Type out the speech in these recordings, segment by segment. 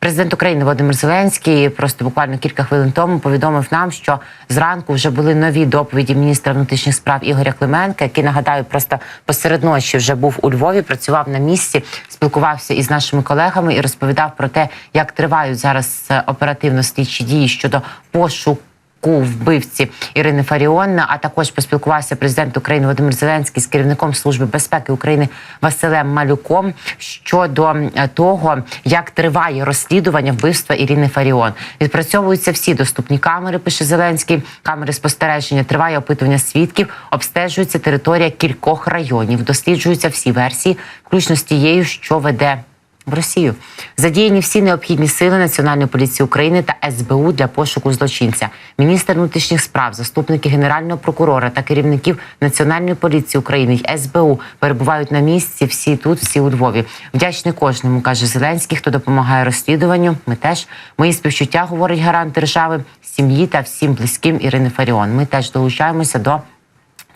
Президент України Володимир Зеленський просто буквально кілька хвилин тому повідомив нам, що зранку вже були нові доповіді міністра внутрішніх справ Ігоря Клименка, який нагадаю, просто посеред ночі вже був у Львові, працював на місці, спілкувався із нашими колегами і розповідав про те, як тривають зараз е, оперативно слідчі дії щодо пошуку вбивці Ірини Фаріон, а також поспілкувався президент України Володимир Зеленський з керівником служби безпеки України Василем Малюком щодо е, того, як триває розслідування вбивства Ірини Фаріон. Відпрацьовуються всі доступні камери. Пише Зеленський. Камери спостереження триває опитування свідків, обстежується територія кількох районів, досліджуються всі версії, включно з тією, що веде в Росію задіяні всі необхідні сили Національної поліції України та СБУ для пошуку злочинця. Міністр внутрішніх справ, заступники генерального прокурора та керівників Національної поліції України й СБУ перебувають на місці. Всі тут, всі у Львові. Вдячний кожному, каже Зеленський, хто допомагає розслідуванню. Ми теж мої співчуття, говорить гарант держави, сім'ї та всім близьким Ірини Фаріон. Ми теж долучаємося до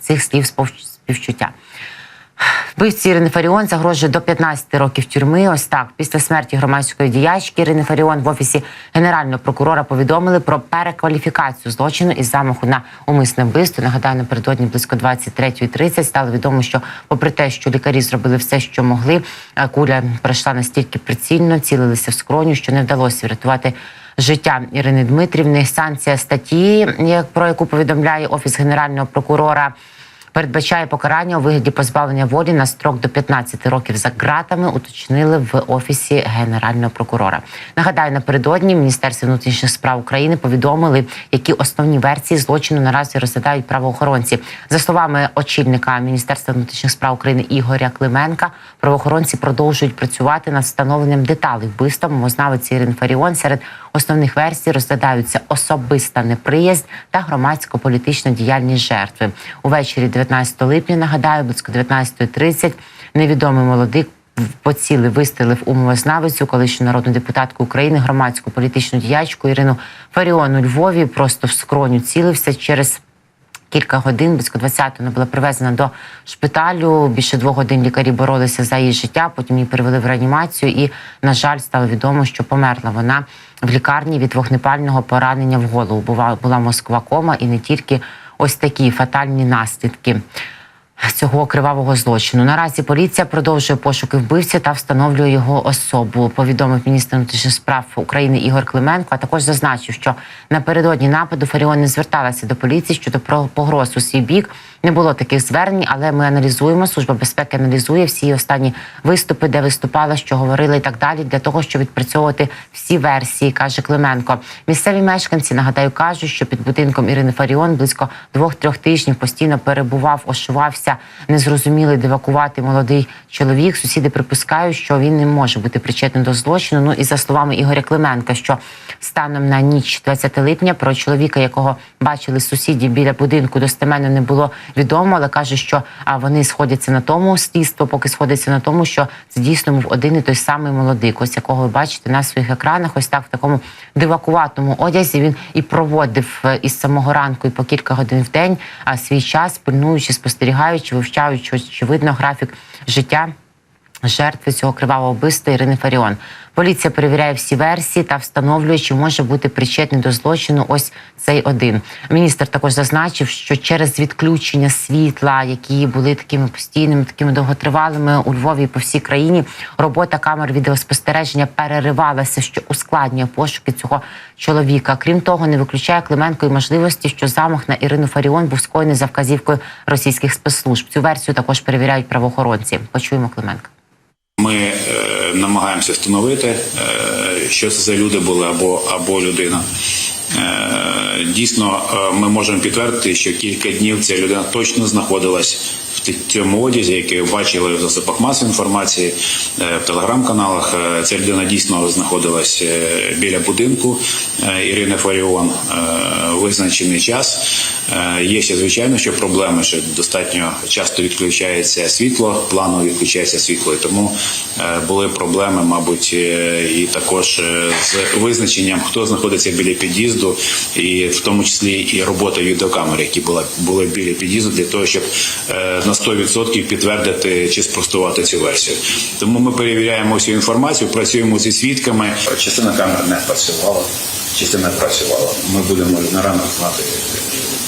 цих слів співчуття. Вбивці Ірини Фаріон загрожує до 15 років тюрми. Ось так після смерті громадської діячки Ірини Фаріон в офісі генерального прокурора повідомили про перекваліфікацію злочину із замаху на умисне вбивство. Нагадаю, напередодні близько 23.30 стало відомо, що, попри те, що лікарі зробили все, що могли, куля пройшла настільки прицільно, цілилися в скроню, що не вдалося врятувати. Життя Ірини Дмитрівни санкція статті, про яку повідомляє офіс генерального прокурора, передбачає покарання у вигляді позбавлення волі на строк до 15 років за ґратами. Уточнили в офісі генерального прокурора. Нагадаю, напередодні Міністерство внутрішніх справ України повідомили, які основні версії злочину наразі розглядають правоохоронці. За словами очільника Міністерства внутрішніх справ України Ігоря Клименка, правоохоронці продовжують працювати над встановленням деталей вбивства мовознавиці Ірин Фаріон. Серед основних версій розглядаються особиста неприязнь та громадсько-політична діяльність жертви. Увечері 19 липня, нагадаю, близько 19.30 невідомий молодик поцілив, вистрілив у мовознавицю, колишню народну депутатку України, громадську політичну діячку Ірину Фаріон у Львові. Просто в скроню цілився через. Кілька годин близько 20 вона була привезена до шпиталю. Більше двох годин лікарі боролися за її життя. Потім її перевели в реанімацію. І, на жаль, стало відомо, що померла вона в лікарні від вогнепального поранення в голову. Була була Москва кома, і не тільки ось такі фатальні наслідки цього кривавого злочину. Наразі поліція продовжує пошуки вбивці та встановлює його особу. Повідомив міністр внутрішніх справ України Ігор Клименко. А також зазначив, що напередодні нападу Фаріон не зверталася до поліції щодо погроз у свій бік. Не було таких звернень, але ми аналізуємо. Служба безпеки аналізує всі останні виступи, де виступала, що говорила і так далі, для того, щоб відпрацьовувати всі версії, каже Клименко. Місцеві мешканці нагадаю кажуть, що під будинком Ірини Фаріон близько двох-трьох тижнів постійно перебував, ошивався незрозумілий девакувати молодий чоловік. Сусіди припускають, що він не може бути причетним до злочину. Ну і за словами Ігоря Клименка, що станом на ніч 20 липня про чоловіка, якого бачили сусіді біля будинку, достеменно не було відомо, але каже, що вони сходяться на тому слідство, поки сходяться на тому, що це дійсно був один і той самий молодик, ось якого ви бачите на своїх екранах. Ось так в такому дивакуватому одязі він і проводив е, із самого ранку і по кілька годин в день а, свій час, пильнуючи, спостерігаючи, вивчаючи видно графік життя жертви цього кривавого вбивства Ірини Фаріон. Поліція перевіряє всі версії та встановлює, чи може бути причетний до злочину. Ось цей один міністр також зазначив, що через відключення світла, які були такими постійними, такими довготривалими у Львові і по всій країні, робота камер відеоспостереження переривалася, що ускладнює пошуки цього чоловіка. Крім того, не виключає Клименко і можливості, що замах на Ірину Фаріон був скоєний за вказівкою російських спецслужб. Цю версію також перевіряють правоохоронці. Почуємо Клименка. Ми е, намагаємося встановити, е, що це за люди були або, або людина. Е, дійсно, ми можемо підтвердити, що кілька днів ця людина точно знаходилась в цьому одязі, який бачили в засобах масової інформації, е, в телеграм-каналах. Е, Ця людина дійсно знаходилась е, біля будинку. Ірини Фаріон визначений час. Є ще звичайно, що проблеми, що достатньо часто відключається світло, планово відключається світло, і тому були проблеми, мабуть, і також з визначенням, хто знаходиться біля під'їзду, і в тому числі і робота відеокамер, які були біля під'їзду, для того, щоб на 100% підтвердити чи спростувати цю версію. Тому ми перевіряємо всю інформацію, працюємо зі свідками. Частина камер не працювала, частина працювала. Ми будемо на ранок знати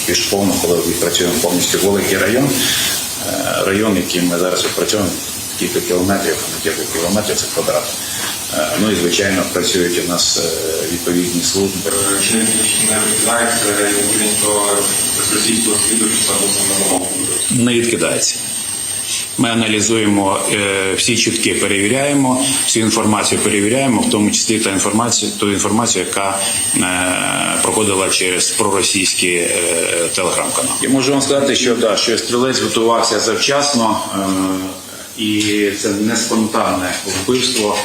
більш повно, коли відпрацюємо повністю великий район. Е, Район, який ми зараз відпрацюємо, кілька кілометрів, не кілька кілометрів це квадрат. Е, Ну і звичайно працюють у нас е, відповідні служби. Чи не до російського сліду чи саме самого? Не відкидається. Ми аналізуємо е, всі чутки, перевіряємо, всю інформацію перевіряємо, в тому числі та інформацію, ту інформацію, яка е, проходила через проросійські е, телеграм-канали. Я можу вам сказати, що да, що стрілець готувався завчасно. І це не спонтанне вбивство.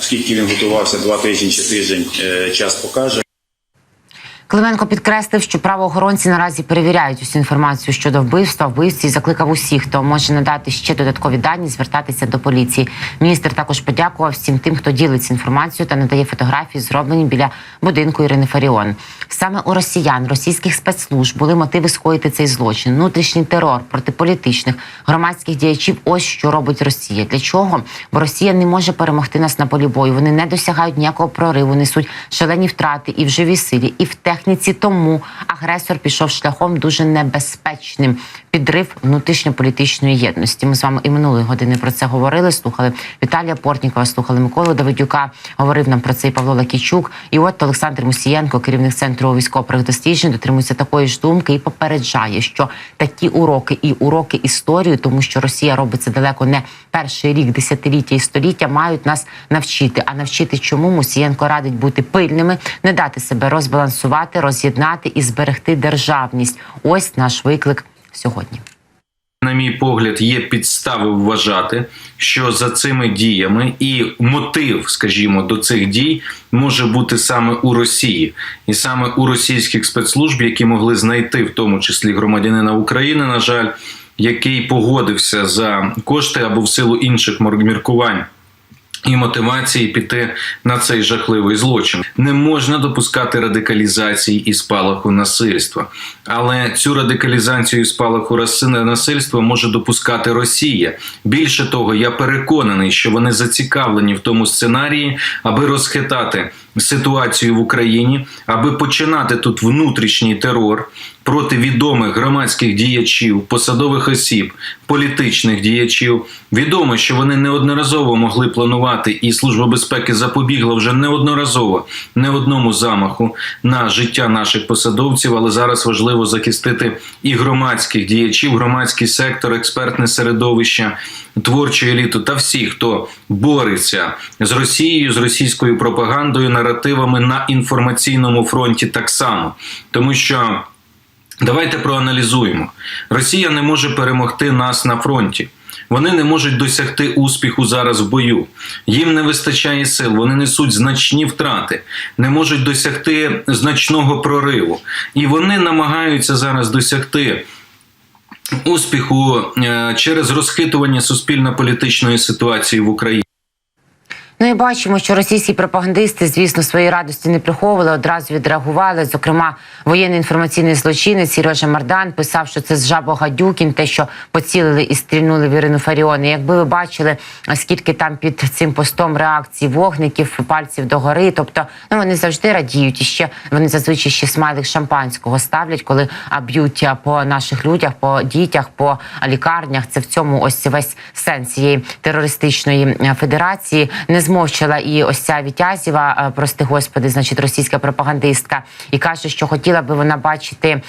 Скільки він готувався два тижні чи тиждень, час покаже. Клименко підкреслив, що правоохоронці наразі перевіряють усю інформацію щодо вбивства вбивці закликав усіх, хто може надати ще додаткові дані, звертатися до поліції. Міністр також подякував всім тим, хто ділиться інформацією та надає фотографії, зроблені біля будинку Ірини Фаріон. Саме у росіян, російських спецслужб були мотиви скоїти цей злочин, внутрішній терор проти політичних громадських діячів. Ось що робить Росія. Для чого? Бо Росія не може перемогти нас на полі бою. Вони не досягають ніякого прориву, несуть шалені втрати і в живій силі, і в техніці. Тому агресор пішов шляхом дуже небезпечним. Підрив внутрішньополітичної єдності. Ми з вами і минулої години про це говорили. Слухали Віталія Портнікова, слухали Миколу Давидюка. Говорив нам про це і Павло Лакійчук. І от Олександр Мусієнко, керівник центру військово досліджень, дотримується такої ж думки і попереджає, що такі уроки і уроки історії, тому що Росія робить це далеко не перший рік, десятиліття і століття, мають нас навчити. А навчити чому Мусієнко радить бути пильними, не дати себе розбалансувати, роз'єднати і зберегти державність. Ось наш виклик сьогодні. На мій погляд, є підстави вважати, що за цими діями і мотив, скажімо, до цих дій може бути саме у Росії, і саме у російських спецслужб, які могли знайти, в тому числі громадянина України, на жаль, який погодився за кошти або в силу інших міркувань і мотивації піти на цей жахливий злочин. Не можна допускати радикалізації і спалаху насильства. Але цю радикалізацію і спалаху насильства може допускати Росія. Більше того, я переконаний, що вони зацікавлені в тому сценарії, аби розхитати ситуацію в Україні, аби починати тут внутрішній терор проти відомих громадських діячів, посадових осіб, політичних діячів. Відомо, що вони неодноразово могли планувати, і Служба безпеки запобігла вже неодноразово не одному замаху на життя наших посадовців, але зараз важливо захистити і громадських діячів, громадський сектор, експертне середовище, творчу еліту та всіх, хто бореться з Росією, з російською пропагандою, наративами на інформаційному фронті так само, тому що. Давайте проаналізуємо. Росія не може перемогти нас на фронті. Вони не можуть досягти успіху зараз в бою. Їм не вистачає сил, вони несуть значні втрати, не можуть досягти значного прориву. І вони намагаються зараз досягти успіху е, через розхитування суспільно-політичної ситуації в Україні. Ну і бачимо, що російські пропагандисти, звісно, свої радості не приховували, одразу відреагували. Зокрема, воєнний інформаційний злочинець Сережа Мардан писав, що це з Жабо Гадюкін, те, що поцілили і стрільнули в Ірину Фаріон. І Якби ви бачили, скільки там під цим постом реакцій вогників, пальців догори. Тобто, ну вони завжди радіють. І ще вони зазвичай ще смайлик шампанського ставлять, коли б'ють по наших людях, по дітях, по лікарнях. Це в цьому ось весь сенс цієї терористичної федерації. Не змовчала і ось ця Вітязєва, прости господи, значить, російська пропагандистка, і каже, що хотіла би вона бачити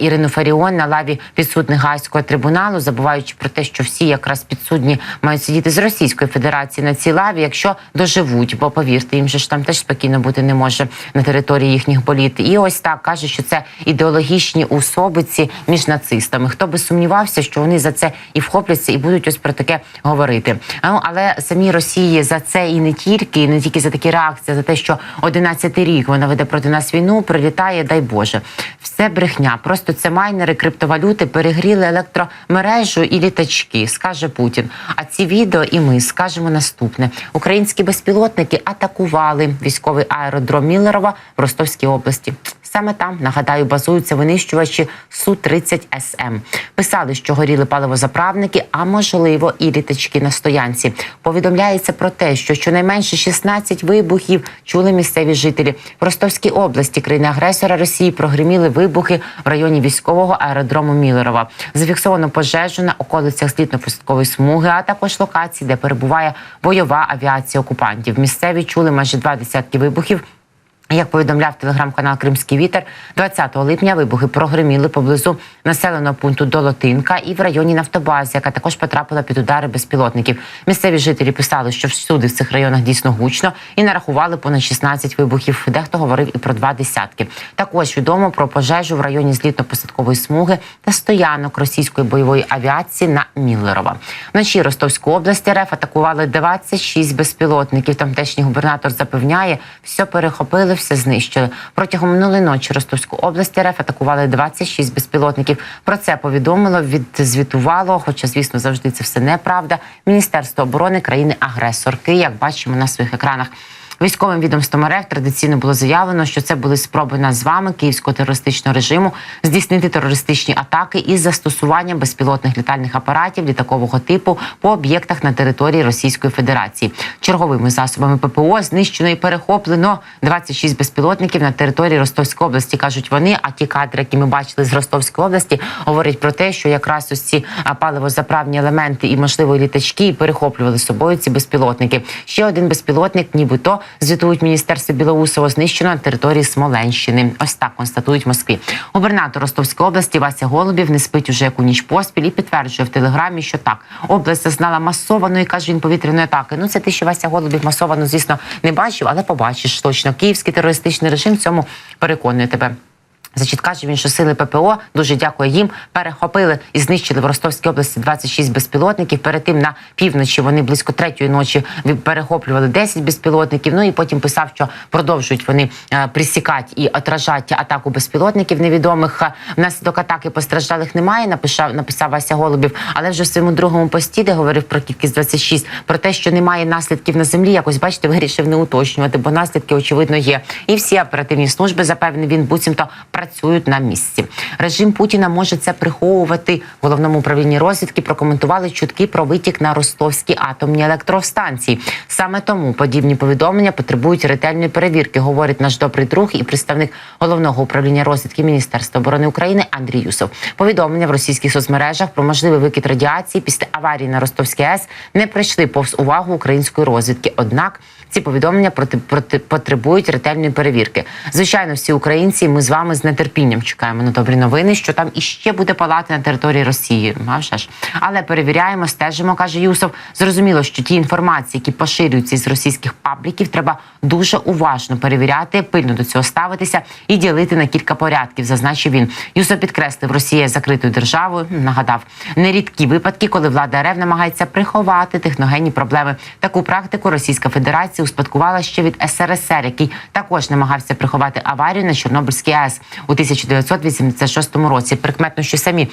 Ірину Фаріон на лаві підсудних Гаазького трибуналу, забуваючи про те, що всі якраз підсудні мають сидіти з Російської Федерації на цій лаві, якщо доживуть, бо повірте, їм же ж там теж спокійно бути не може на території їхніх боліт. І ось так каже, що це ідеологічні усобиці між нацистами. Хто би сумнівався, що вони за це і вхопляться, і будуть ось про таке говорити. Ну але самі Росії за це і не тільки, і не тільки за такі реакції, за те, що 11-й рік вона веде проти нас війну, прилітає, дай Боже. Все брехня. Просто це майнери криптовалюти перегріли електромережу і літачки, скаже Путін. А ці відео і ми скажемо наступне: українські безпілотники атакували військовий аеродром Міллерова в Ростовській області. Саме там нагадаю базуються винищувачі су 30 СМ. Писали, що горіли паливозаправники, а можливо і літачки на стоянці. Повідомляється про те, що щонайменше 16 вибухів чули місцеві жителі в Ростовській області. Країни-агресора Росії прогриміли вибухи в районі військового аеродрому Міллерова. Зафіксовано пожежу на околицях злітно-посадкової смуги, а також локації, де перебуває бойова авіація окупантів. Місцеві чули майже два десятки вибухів. Як повідомляв телеграм-канал Кримський вітер, 20 липня вибухи прогреміли поблизу населеного пункту Долотинка і в районі Нафтобази, яка також потрапила під удари безпілотників. Місцеві жителі писали, що всюди в цих районах дійсно гучно і нарахували понад 16 вибухів. Дехто говорив і про два десятки. Також відомо про пожежу в районі злітно-посадкової смуги та стоянок російської бойової авіації на Міллерова. Вночі Ростовську область РФ атакували 26 безпілотників. Тамтешній губернатор запевняє, все перехопили, все знищили. Протягом минулої ночі Ростовську область РФ атакували 26 безпілотників. Про це повідомило, відзвітувало, хоча, звісно, завжди це все неправда. Міністерство оборони країни-агресорки, як бачимо на своїх екранах. Військовим відомством РФ традиційно було заявлено, що це були спроби нас з вами київського терористичного режиму здійснити терористичні атаки із застосуванням безпілотних літальних апаратів літакового типу по об'єктах на території Російської Федерації. Черговими засобами ППО знищено і перехоплено 26 безпілотників на території Ростовської області. кажуть вони. А ті кадри, які ми бачили з Ростовської області, говорять про те, що якраз ось ці паливозаправні елементи і можливо літачки перехоплювали собою ці безпілотники. Ще один безпілотник, нібито звітують міністерство Білоусово, знищено на території Смоленщини. Ось так констатують в Москві. Губернатор Ростовської області Вася Голубів не спить уже яку ніч поспіль і підтверджує в телеграмі, що так область зазнала масованої каже він повітряної атаки. Ну це те, що Вася Голубів масовано, звісно, не бачив, але побачиш точно. Київський терористичний режим цьому переконує тебе. Значить, каже він, що сили ППО дуже дякую їм. Перехопили і знищили в Ростовській області 26 безпілотників. Перед тим на півночі вони близько третьої ночі перехоплювали 10 безпілотників. Ну і потім писав, що продовжують вони е, присікати і отражати атаку безпілотників невідомих. Е, Внаслідок атаки постраждалих немає. Написав написав Вася Голубів, але вже в своєму другому пості, де говорив про кількість 26, про те, що немає наслідків на землі. Якось бачите, вирішив не уточнювати, бо наслідки очевидно є. І всі оперативні служби запевнив він буцімто працюють на місці. Режим Путіна може це приховувати. Головному управлінні розвідки прокоментували чутки про витік на ростовські атомні електростанції. Саме тому подібні повідомлення потребують ретельної перевірки, говорить наш добрий друг і представник головного управління розвідки Міністерства оборони України Андрій Юсов. Повідомлення в російських соцмережах про можливий викид радіації після аварії на Ростовській АЕС не прийшли повз увагу української розвідки. Однак ці повідомлення проти, проти потребують ретельної перевірки. Звичайно, всі українці. Ми з вами з нетерпінням чекаємо на добрі новини, що там іще буде палати на території Росії. Ж. Але перевіряємо, стежимо, каже Юсов. Зрозуміло, що ті інформації, які поширюються із російських пабліків, треба дуже уважно перевіряти, пильно до цього ставитися і ділити на кілька порядків. Зазначив він. Юсов підкреслив, Росія закритою державою. Нагадав нерідкі випадки, коли влада РФ намагається приховати техногенні проблеми. Таку практику Російська Федерація успадкувала ще від СРСР, який також намагався приховати аварію на Чорнобильській АЕС у 1986 році. Прикметно, що самі.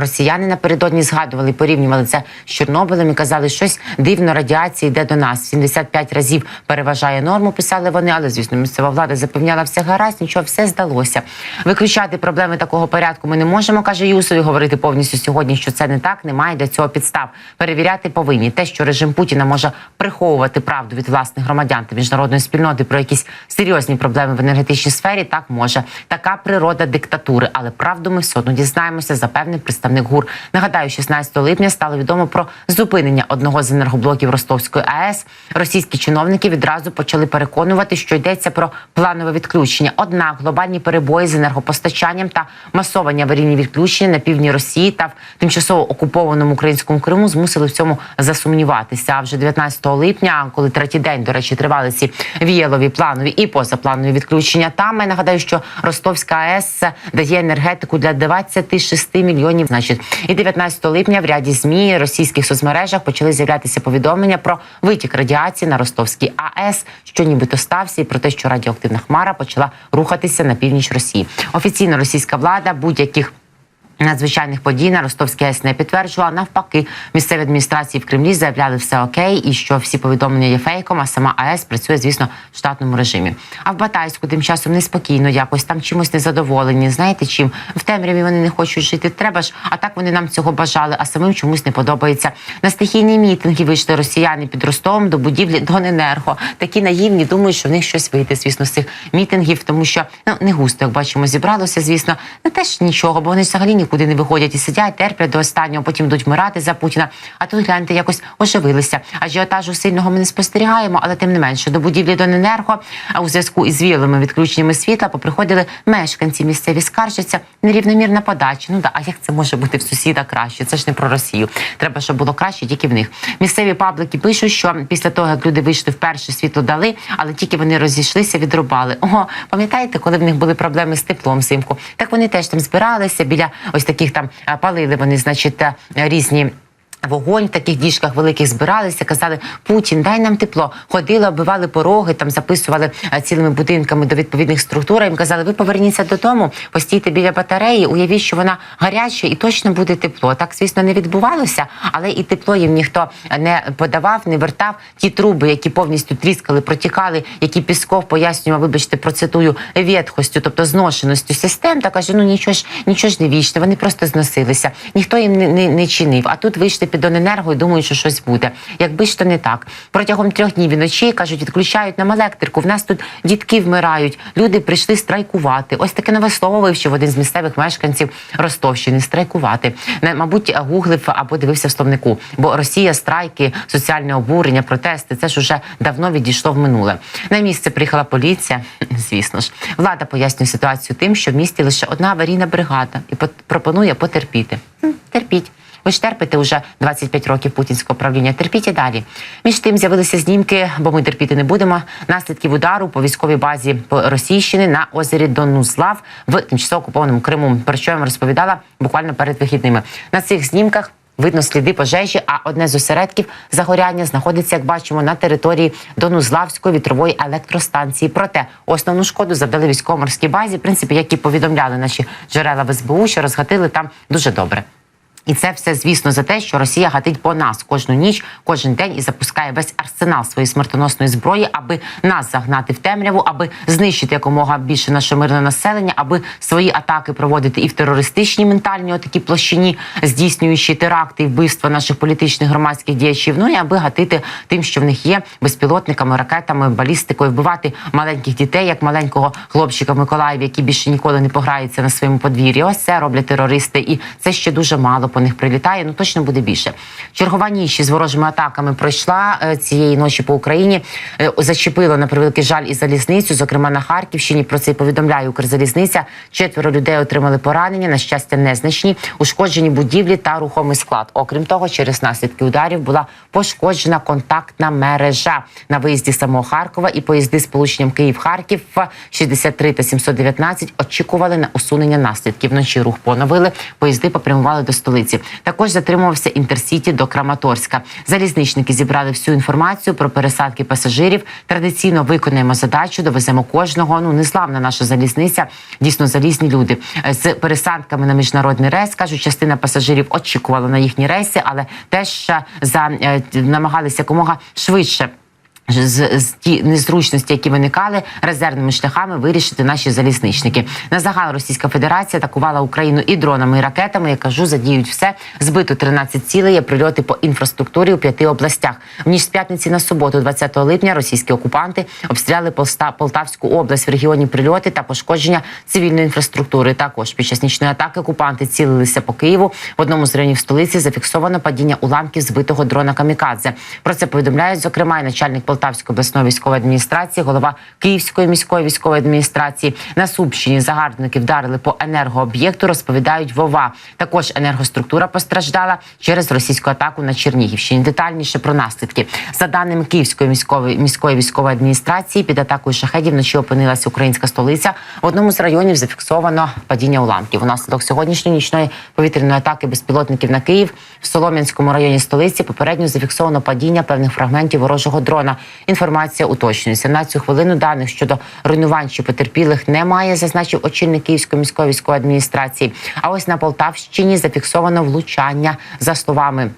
Росіяни напередодні згадували, порівнювали це з Чорнобилем і казали, щось дивно радіація йде до нас. 75 разів переважає норму. Писали вони, але звісно, місцева влада запевняла все гаразд, нічого, все здалося. Виключати проблеми такого порядку ми не можемо, каже Юсов, і говорити повністю сьогодні, що це не так. Немає для цього підстав. Перевіряти повинні те, що режим Путіна може приховувати правду від власних громадян та міжнародної спільноти про якісь серйозні проблеми в енергетичній сфері. Так може така природа диктатури, але правду ми все одно дізнаємося, запевнив представник ГУР. Нагадаю, 16 липня стало відомо про зупинення одного з енергоблоків Ростовської АЕС. Російські чиновники відразу почали переконувати, що йдеться про планове відключення. Однак глобальні перебої з енергопостачанням та масовані аварійні відключення на півдні Росії та в тимчасово окупованому українському Криму змусили в цьому засумніватися. А вже 19 липня, коли третій день, до речі, тривали ці віялові планові і позапланові відключення. Там я нагадаю, що Ростовська АЕС дає енергетику для 26 мільйонів Значить, і 19 липня в ряді змі російських соцмережах почали з'являтися повідомлення про витік радіації на Ростовській АЕС, що нібито стався, і про те, що радіоактивна хмара почала рухатися на північ Росії. Офіційно російська влада будь-яких Надзвичайних подій на Ростовській АЕС не підтверджувала. Навпаки, місцеві адміністрації в Кремлі заявляли все окей, і що всі повідомлення є фейком. А сама АЕС працює, звісно, в штатному режимі. А в Батайську тим часом неспокійно, якось там чимось незадоволені. Знаєте чим? В темряві вони не хочуть жити. Треба ж, а так вони нам цього бажали, а самим чомусь не подобається. На стихійні мітинги вийшли росіяни під Ростовом до будівлі Доненерго. Такі наївні думають, що в них щось вийде, звісно, з цих мітингів, тому що ну не густо, як бачимо, зібралося. Звісно, не теж нічого, бо вони взагалі нікуди не виходять і сидять, терплять до останнього, потім йдуть вмирати за Путіна. А тут гляньте, якось оживилися. Ажіотажу сильного ми не спостерігаємо, але тим не менше до будівлі Доненерго у зв'язку із віялими відключеннями світла поприходили мешканці місцеві скаржаться. Нерівномірна подача. Ну да, а як це може бути в сусіда краще? Це ж не про Росію. Треба, щоб було краще тільки в них. Місцеві паблики пишуть, що після того, як люди вийшли вперше, світло дали, але тільки вони розійшлися, відрубали. Ого, пам'ятаєте, коли в них були проблеми з теплом взимку? Так вони теж там збиралися біля ось таких там палили вони, значить, різні. Вогонь в таких діжках великих збиралися, казали Путін, дай нам тепло. Ходили, оббивали пороги, там записували цілими будинками до відповідних структур. Їм казали, ви поверніться додому, постійте біля батареї, уявіть, що вона гаряча і точно буде тепло. Так, звісно, не відбувалося, але і тепло їм ніхто не подавав, не вертав. Ті труби, які повністю тріскали, протікали, які Пісков пояснював, вибачте, процитую ветхостю, тобто зношеностю систем. Та каже, ну нічого ж, нічого ж не вічне, вони просто зносилися. Ніхто їм не, не, не чинив. А тут вийшли під Доненерго і думають, що щось буде. Якби ж то не так. Протягом трьох днів і ночі кажуть, відключають нам електрику. В нас тут дітки вмирають. Люди прийшли страйкувати. Ось таке нове слово вивчив один з місцевих мешканців Ростовщини. Страйкувати. Мабуть, гуглив або дивився в словнику. Бо Росія, страйки, соціальне обурення, протести це ж уже давно відійшло в минуле. На місце приїхала поліція. Звісно ж, влада пояснює ситуацію тим, що в місті лише одна аварійна бригада і пропонує потерпіти. Терпіть. Ви ж терпите вже 25 років путінського правління. Терпіть і далі. Між тим з'явилися знімки, бо ми терпіти не будемо. Наслідків удару по військовій базі Російщини на озері Донузлав в тимчасово окупованому Криму. Про що я вам розповідала буквально перед вихідними. На цих знімках. Видно сліди пожежі, а одне з осередків загоряння знаходиться, як бачимо, на території Донузлавської вітрової електростанції. Проте основну шкоду завдали військово-морській базі, в принципі, які повідомляли наші джерела в СБУ, що розгатили там дуже добре. І це все, звісно, за те, що Росія гатить по нас кожну ніч, кожен день і запускає весь арсенал своєї смертоносної зброї, аби нас загнати в темряву, аби знищити якомога більше наше мирне населення, аби свої атаки проводити і в терористичній ментальній отакій площині, здійснюючи теракти і вбивства наших політичних громадських діячів. Ну і аби гатити тим, що в них є безпілотниками, ракетами, балістикою, вбивати маленьких дітей, як маленького хлопчика в Миколаєві, який більше ніколи не пограється на своєму подвір'ї. Ось це роблять терористи, і це ще дуже мало по них прилітає. Ну точно буде більше. Чергова ніч з ворожими атаками пройшла е, цієї ночі по Україні. Е, Зачепило на превеликий жаль і залізницю, зокрема на Харківщині. Про це і повідомляє Укрзалізниця. Четверо людей отримали поранення. На щастя, незначні, ушкоджені будівлі та рухомий склад. Окрім того, через наслідки ударів була пошкоджена контактна мережа на виїзді самого Харкова і поїзди з полученням Київ-Харків 63 та 719 очікували на усунення наслідків. Вночі рух поновили. Поїзди попрямували до столиці. Також затримувався інтерсіті до Краматорська. Залізничники зібрали всю інформацію про пересадки пасажирів. Традиційно виконаємо задачу, довеземо кожного. Ну незламна наша залізниця. Дійсно залізні люди Е, з пересадками на міжнародний рейс. кажуть, частина пасажирів очікувала на їхні рейси, але теж за е, намагалися якомога швидше. З, з ті незручності, які виникали резервними шляхами, вирішити наші залізничники. На загал Російська Федерація атакувала Україну і дронами, і ракетами. Я кажу, задіють все. Збито 13 цілей, є прильоти по інфраструктурі у п'яти областях. В ніч з п'ятниці на суботу, 20 липня, російські окупанти обстріляли Полтавську область в регіоні прильоти та пошкодження цивільної інфраструктури. Також під час нічної атаки окупанти цілилися по Києву. В одному з районів столиці зафіксовано падіння уламків збитого дрона Камікадзе. Про це повідомляють зокрема і начальник Полтавської Полтавської обласної військової адміністрації, голова Київської міської військової адміністрації. На Сумщині загарбники вдарили по енергооб'єкту. Розповідають Вова. Також енергоструктура постраждала через російську атаку на Чернігівщині. Детальніше про наслідки за даними Київської міської міської військової адміністрації. Під атакою шахедів вночі опинилася українська столиця. В одному з районів зафіксовано падіння уламків. Унаслідок сьогоднішньої нічної повітряної атаки безпілотників на Київ в Солом'янському районі столиці попередньо зафіксовано падіння певних фрагментів ворожого дрона. Інформація уточнюється на цю хвилину. Даних щодо руйнувань чи потерпілих немає, зазначив очільник Київської міської військової адміністрації. А ось на Полтавщині зафіксовано влучання за словами.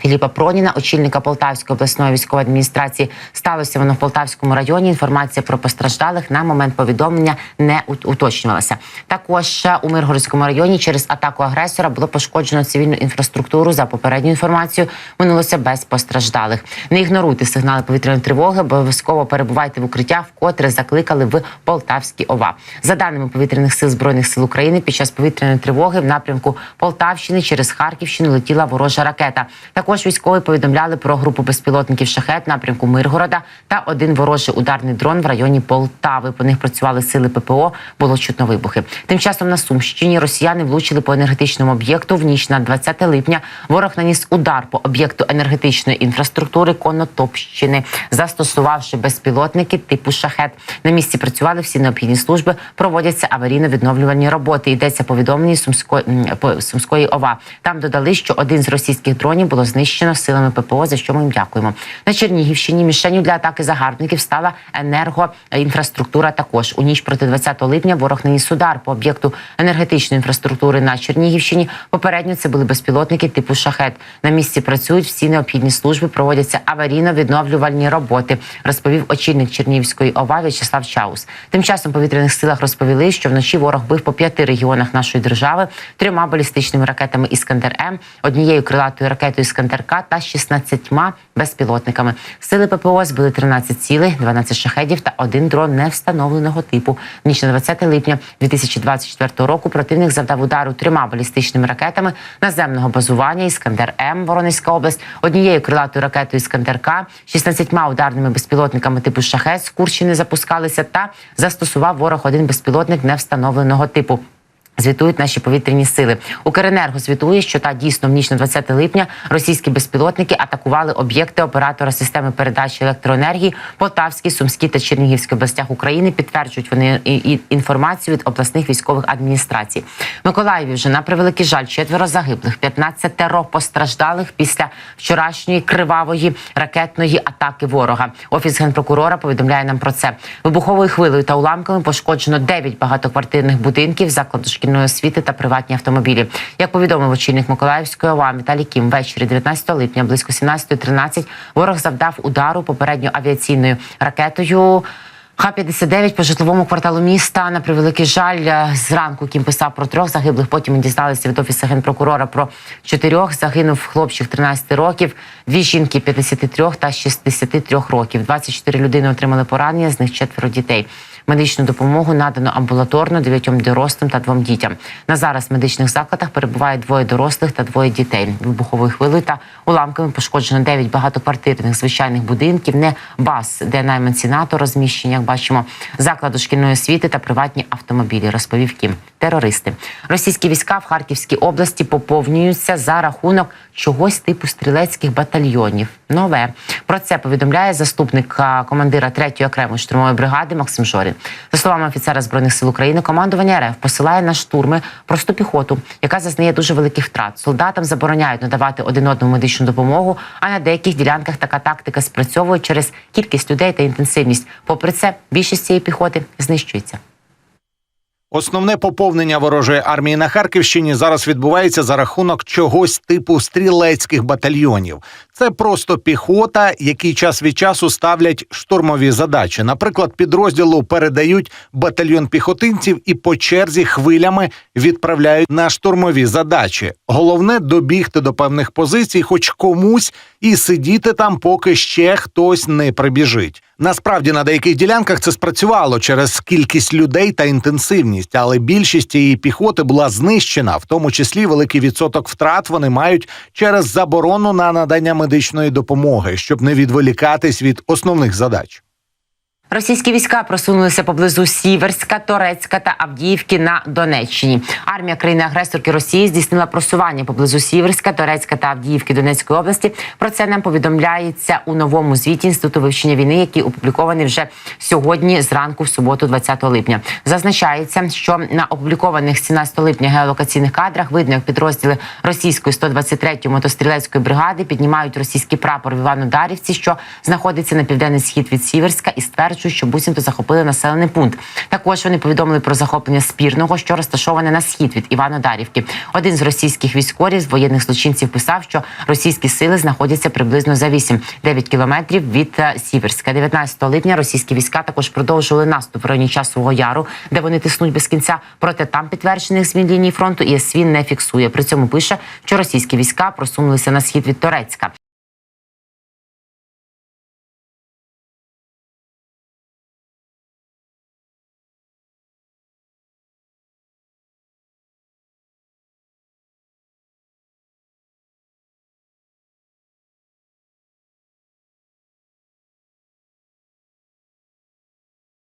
Філіпа Проніна, очільника Полтавської обласної військової адміністрації, сталося воно в Полтавському районі. Інформація про постраждалих на момент повідомлення не уточнювалася. Також е, у Миргородському районі через атаку агресора було пошкоджено цивільну інфраструктуру. За попередньою інформацією минулося без постраждалих. Не ігноруйте сигнали повітряної тривоги, обов'язково перебувайте в укриття, вкотре закликали в Полтавській ОВА. За даними повітряних сил збройних сил України, під час повітряної тривоги в напрямку Полтавщини через Харківщину летіла ворожа ракета. Також військові повідомляли про групу безпілотників шахет напрямку Миргорода та один ворожий ударний дрон в районі Полтави. По них працювали сили ППО. Було чутно вибухи. Тим часом на Сумщині росіяни влучили по енергетичному об'єкту. В ніч на 20 липня ворог наніс удар по об'єкту енергетичної інфраструктури Конотопщини, застосувавши безпілотники типу шахет. На місці працювали всі необхідні служби. Проводяться аварійно-відновлювальні роботи. Йдеться повідомлення Сумської Сумської ОВА. Там додали, що один з російських дронів було знищено силами ППО, за що ми їм дякуємо. На Чернігівщині мішенню для атаки загарбників стала енергоінфраструктура. Також у ніч проти 20 липня ворог наніс удар по об'єкту енергетичної інфраструктури на Чернігівщині. Попередньо це були безпілотники типу шахет. На місці працюють всі необхідні служби, проводяться аварійно-відновлювальні роботи, розповів очільник Чернігівської ОВА В'ячеслав Чаус. Тим часом повітряних силах розповіли, що вночі ворог бив по п'яти регіонах нашої держави трьома балістичними ракетами Іскандер М, однією крилатою ракетою Іскандер К та 16 безпілотниками. Сили ППО збили 13 цілей, 12 шахедів та один дрон невстановленого типу. В ніч на 20 липня 2024 року противник завдав удару трьома балістичними ракетами наземного базування Іскандер М, Воронезька область, однією крилатою ракетою Іскандер К, 16 ударними безпілотниками типу шахет з Курщини запускалися та застосував ворог один безпілотник невстановленого типу. Звітують наші повітряні сили. Укренерго звітує, що та дійсно в ніч на 20 липня російські безпілотники атакували об'єкти оператора системи передачі електроенергії Полтавській, Сумській та Чернігівській областях України. Підтверджують вони і- інформацію від обласних військових адміністрацій. Миколаєві вже на превеликий жаль четверо загиблих, 15 постраждалих після вчорашньої кривавої ракетної атаки ворога. Офіс генпрокурора повідомляє нам про це. Вибуховою хвилею та уламками пошкоджено 9 багатоквартирних будинків, закладу шкільної освіти та приватні автомобілі. Як повідомив очільник Миколаївської ОВА Віталій Кім, ввечері 19 липня близько 17.13 ворог завдав удару попередньо авіаційною ракетою. Х-59 по житловому кварталу міста на превеликий жаль е, зранку Кім писав про трьох загиблих. Потім ми дізналися від офісу генпрокурора про чотирьох. Загинув хлопчик 13 років, дві жінки 53 та 63 років. 24 людини отримали поранення, з них четверо дітей. Медичну допомогу надано амбулаторно дев'ятьом дорослим та двом дітям. На зараз в медичних закладах перебуває двоє дорослих та двоє дітей. Вибуховою хвилею та уламками пошкоджено 9 багатоквартирних звичайних будинків, не баз, де найманці НАТО розміщені, як бачимо, закладу шкільної освіти та приватні автомобілі, розповів Кім. Терористи. Російські війська в Харківській області поповнюються за рахунок чогось типу стрілецьких батальйонів. Нове про це повідомляє заступник командира 3-ї окремої штурмової бригади Максим Жорін. За словами офіцера збройних сил України, командування РФ посилає на штурми просту піхоту, яка зазнає дуже великих втрат. Солдатам забороняють надавати один одному медичну допомогу. А на деяких ділянках така тактика спрацьовує через кількість людей та інтенсивність. Попри це, більшість цієї піхоти знищується. Основне поповнення ворожої армії на Харківщині зараз відбувається за рахунок чогось типу стрілецьких батальйонів. Це просто піхота, які час від часу ставлять штурмові задачі. Наприклад, підрозділу передають батальйон піхотинців і по черзі хвилями відправляють на штурмові задачі. Головне добігти до певних позицій, хоч комусь, і сидіти там, поки ще хтось не прибіжить. Насправді на деяких ділянках це спрацювало через кількість людей та інтенсивність, але більшість цієї піхоти була знищена, в тому числі великий відсоток втрат вони мають через заборону на надання медичної допомоги, щоб не відволікатись від основних задач. Російські війська просунулися поблизу Сіверська, Торецька та Авдіївки на Донеччині. Армія країни-агресорки Росії здійснила просування поблизу Сіверська, Торецька та Авдіївки Донецької області. Про це нам повідомляється у новому звіті інституту вивчення війни, який опублікований вже сьогодні зранку, в суботу, 20 липня. Зазначається, що на опублікованих 17 липня геолокаційних кадрах видно, як підрозділи російської 123-ї мотострілецької бригади піднімають російський прапор в Іванодарівці, що знаходиться на південний схід від Сіверська, і стверджують, що буцімто захопили населений пункт. Також вони повідомили про захоплення спірного, що розташоване на схід від Іванодарівки. Один з російських військових з воєнних злочинців писав, що російські сили знаходяться приблизно за 8-9 кілометрів від е, Сіверська. 19 липня російські війська також продовжували наступ в районі часового яру, де вони тиснуть без кінця. Проте там підтверджених змін лінії фронту і ІСВ не фіксує. При цьому пише, що російські війська просунулися на схід від Торецька.